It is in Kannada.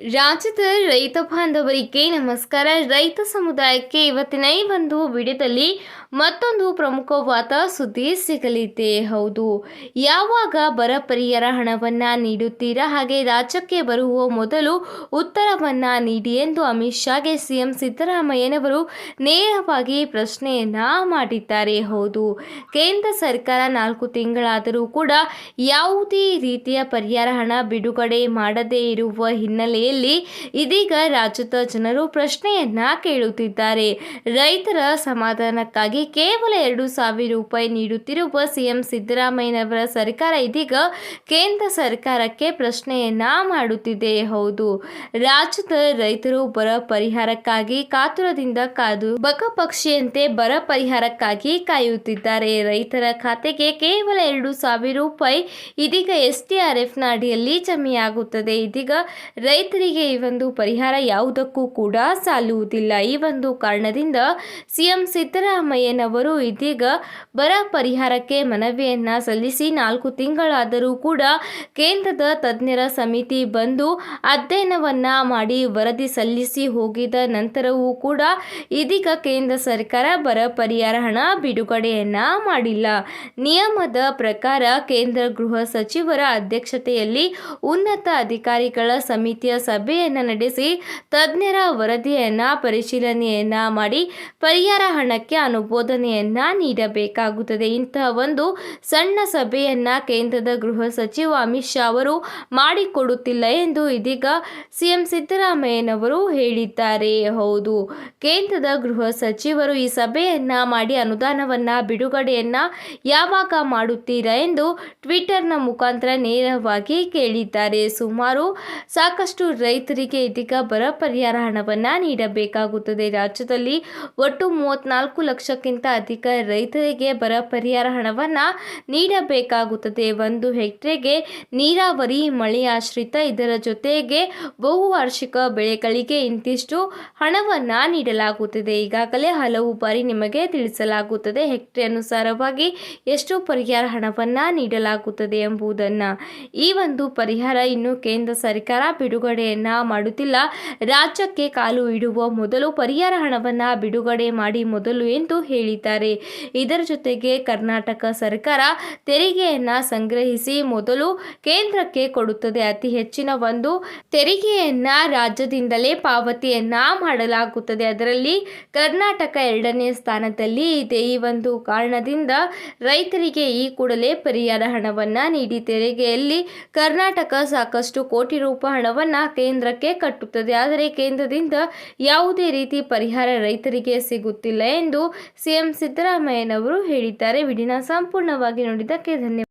ರಾಜ್ಯದ ರೈತ ಬಾಂಧವರಿಗೆ ನಮಸ್ಕಾರ. ರೈತ ಸಮುದಾಯಕ್ಕೆ ಇವತ್ತಿನ ಈ ಒಂದು ವಿಡಿಯೋದಲ್ಲಿ ಮತ್ತೊಂದು ಪ್ರಮುಖವಾದ ಸುದ್ದಿ ಸಿಗಲಿದೆ. ಹೌದು, ಯಾವಾಗ ಬರ ಪರಿಹಾರ ಹಣವನ್ನು ನೀಡುತ್ತೀರಾ? ಹಾಗೆ ರಾಜ್ಯಕ್ಕೆ ಬರುವ ಮೊದಲು ಉತ್ತರವನ್ನು ನೀಡಿ ಎಂದು ಅಮಿತ್ ಶಾಗೆ ಸಿಎಂ ಸಿದ್ದರಾಮಯ್ಯನವರು ನೇರವಾಗಿ ಪ್ರಶ್ನೆಯನ್ನು ಮಾಡಿದ್ದಾರೆ. ಹೌದು, ಕೇಂದ್ರ ಸರ್ಕಾರ ನಾಲ್ಕು ತಿಂಗಳಾದರೂ ಕೂಡ ಯಾವುದೇ ರೀತಿಯ ಪರಿಹಾರ ಹಣ ಬಿಡುಗಡೆ ಮಾಡದೇ ಇರುವ ಹಿನ್ನೆಲೆಯಲ್ಲಿ ಇದೀಗ ರಾಜ್ಯದ ಜನರು ಪ್ರಶ್ನೆಯನ್ನ ಕೇಳುತ್ತಿದ್ದಾರೆ. ರೈತರ ಸಮಾಧಾನಕ್ಕಾಗಿ ಕೇವಲ ಎರಡು ಸಾವಿರ ರೂಪಾಯಿ ನೀಡುತ್ತಿರುವ ಸಿಎಂ ಸಿದ್ದರಾಮಯ್ಯನವರ ಸರ್ಕಾರ ಇದೀಗ ಕೇಂದ್ರ ಸರ್ಕಾರಕ್ಕೆ ಪ್ರಶ್ನೆಯನ್ನ ಮಾಡುತ್ತಿದೆ. ಹೌದು, ರಾಜ್ಯದ ರೈತರು ಬರ ಪರಿಹಾರಕ್ಕಾಗಿ ಕಾತುರದಿಂದ ಕಾದು ಬಕ ಪಕ್ಷಿಯಂತೆ ಬರ ಪರಿಹಾರಕ್ಕಾಗಿ ಕಾಯುತ್ತಿದ್ದಾರೆ. ರೈತರ ಖಾತೆಗೆ ಕೇವಲ ಎರಡು ಸಾವಿರ ರೂಪಾಯಿ ಇದೀಗ ಎಸ್ಡಿಆರ್ಎಫ್ನ ಅಡಿಯಲ್ಲಿ ಜಮೆಯಾಗುತ್ತದೆ. ಇದೀಗ ರೈತರಿಗೆ ಈ ಒಂದು ಪರಿಹಾರ ಯಾವುದಕ್ಕೂ ಕೂಡ ಸಾಲುವುದಿಲ್ಲ. ಈ ಒಂದು ಕಾರಣದಿಂದ ಸಿಎಂ ಸಿದ್ದರಾಮಯ್ಯನವರು ಇದೀಗ ಬರ ಪರಿಹಾರಕ್ಕೆ ಮನವಿಯನ್ನು ಸಲ್ಲಿಸಿ ನಾಲ್ಕು ತಿಂಗಳಾದರೂ ಕೂಡ ಕೇಂದ್ರದ ತಜ್ಞರ ಸಮಿತಿ ಬಂದು ಅಧ್ಯಯನವನ್ನ ಮಾಡಿ ವರದಿ ಸಲ್ಲಿಸಿ ಹೋಗಿದ ನಂತರವೂ ಕೂಡ ಇದೀಗ ಕೇಂದ್ರ ಸರ್ಕಾರ ಬರ ಪರಿಹಾರ ಹಣ ಬಿಡುಗಡೆಯನ್ನ ಮಾಡಿಲ್ಲ. ನಿಯಮದ ಪ್ರಕಾರ ಕೇಂದ್ರ ಗೃಹ ಸಚಿವರ ಅಧ್ಯಕ್ಷತೆಯಲ್ಲಿ ಉನ್ನತ ಅಧಿಕಾರಿಗಳ ಸಮಿತಿಯ ಸಭೆಯನ್ನು ನಡೆಸಿ ತಜ್ಞರ ವರದಿಯನ್ನು ಪರಿಶೀಲನೆಯನ್ನ ಮಾಡಿ ಪರಿಹಾರ ಹಣಕ್ಕೆ ಅನುಮೋದನೆಯನ್ನ ನೀಡಬೇಕಾಗುತ್ತದೆ. ಇಂತಹ ಒಂದು ಸಣ್ಣ ಸಭೆಯನ್ನ ಕೇಂದ್ರದ ಗೃಹ ಸಚಿವ ಅಮಿತ್ ಶಾ ಅವರು ಮಾಡಿಕೊಡುತ್ತಿಲ್ಲ ಎಂದು ಇದೀಗ ಸಿಎಂ ಸಿದ್ದರಾಮಯ್ಯನವರು ಹೇಳಿದ್ದಾರೆ. ಹೌದು, ಕೇಂದ್ರದ ಗೃಹ ಸಚಿವರು ಈ ಸಭೆಯನ್ನ ಮಾಡಿ ಅನುದಾನವನ್ನ, ಬಿಡುಗಡೆಯನ್ನ ಯಾವಾಗ ಮಾಡುತ್ತೀರಾ ಎಂದು ಟ್ವಿಟರ್ನ ಮುಖಾಂತರ ನೇರವಾಗಿ ಕೇಳಿದ್ದಾರೆ. ಸುಮಾರು ಸಾಕಷ್ಟು ರೈತರಿಗೆ ಇದೀಗ ಬರ ಪರಿಹಾರ ಹಣವನ್ನು ನೀಡಬೇಕಾಗುತ್ತದೆ. ರಾಜ್ಯದಲ್ಲಿ ಒಟ್ಟು ಮೂವತ್ನಾಲ್ಕು ಲಕ್ಷಕ್ಕಿಂತ ಅಧಿಕ ರೈತರಿಗೆ ಬರ ಪರಿಹಾರ ಹಣವನ್ನು ನೀಡಬೇಕಾಗುತ್ತದೆ. ಒಂದು ಹೆಕ್ಟೇರ್ಗೆ ನೀರಾವರಿ, ಮಳೆ ಆಶ್ರಿತ, ಇದರ ಜೊತೆಗೆ ಬಹುವಾರ್ಷಿಕ ಬೆಳೆಗಳಿಗೆ ಇಂತಿಷ್ಟು ಹಣವನ್ನು ನೀಡಲಾಗುತ್ತದೆ. ಈಗಾಗಲೇ ಹಲವು ಬಾರಿ ನಿಮಗೆ ತಿಳಿಸಲಾಗುತ್ತದೆ. ಹೆಕ್ಟೇರ್ ಅನುಸಾರವಾಗಿ ಎಷ್ಟು ಪರಿಹಾರ ಹಣವನ್ನು ನೀಡಲಾಗುತ್ತದೆ ಎಂಬುದನ್ನು. ಈ ಒಂದು ಪರಿಹಾರ ಇನ್ನು ಕೇಂದ್ರ ಸರ್ಕಾರ ಬಿಡುಗಡೆಯನ್ನ ಮಾಡುತ್ತಿಲ್ಲ. ರಾಜ್ಯಕ್ಕೆ ಕಾಲು ಇಡುವ ಮೊದಲು ಪರಿಹಾರ ಹಣವನ್ನ ಬಿಡುಗಡೆ ಮಾಡಿ ಮೊದಲು ಎಂದು ಹೇಳಿದ್ದಾರೆ. ಇದರ ಜೊತೆಗೆ ಕರ್ನಾಟಕ ಸರ್ಕಾರ ತೆರಿಗೆಯನ್ನ ಸಂಗ್ರಹಿಸಿ ಮೊದಲು ಕೇಂದ್ರಕ್ಕೆ ಕೊಡುತ್ತದೆ. ಅತಿ ಹೆಚ್ಚಿನ ಒಂದು ತೆರಿಗೆಯನ್ನ ರಾಜ್ಯದಿಂದಲೇ ಪಾವತಿಯನ್ನ ಮಾಡಲಾಗುತ್ತದೆ. ಅದರಲ್ಲಿ ಕರ್ನಾಟಕ ಎರಡನೇ ಸ್ಥಾನದಲ್ಲಿ ಇದೆ. ಈ ಒಂದು ಕಾರಣದಿಂದ ರೈತರಿಗೆ ಈ ಕೂಡಲೇ ಪರಿಹಾರ ಹಣವನ್ನ ನೀಡಿ ತೆರಿಗೆಯಲ್ಲಿ ಕರ್ನಾಟಕ ಸಾಕಷ್ಟು ಕೋಟಿ ರೂಪಾಯಿ ಹಣವನ್ನ ಕೇಂದ್ರಕ್ಕೆ ಕಟ್ಟುತ್ತದೆ. ಆದರೆ ಕೇಂದ್ರದಿಂದ ಯಾವುದೇ ರೀತಿ ಪರಿಹಾರ ರೈತರಿಗೆ ಸಿಗುತ್ತಿಲ್ಲ ಎಂದು ಸಿಎಂ ಸಿದ್ದರಾಮಯ್ಯನವರು ಹೇಳಿದ್ದಾರೆ. ವಿಡಿನ ಸಂಪೂರ್ಣವಾಗಿ ನೋಡಿದ್ದಕ್ಕೆ ಧನ್ಯವಾದ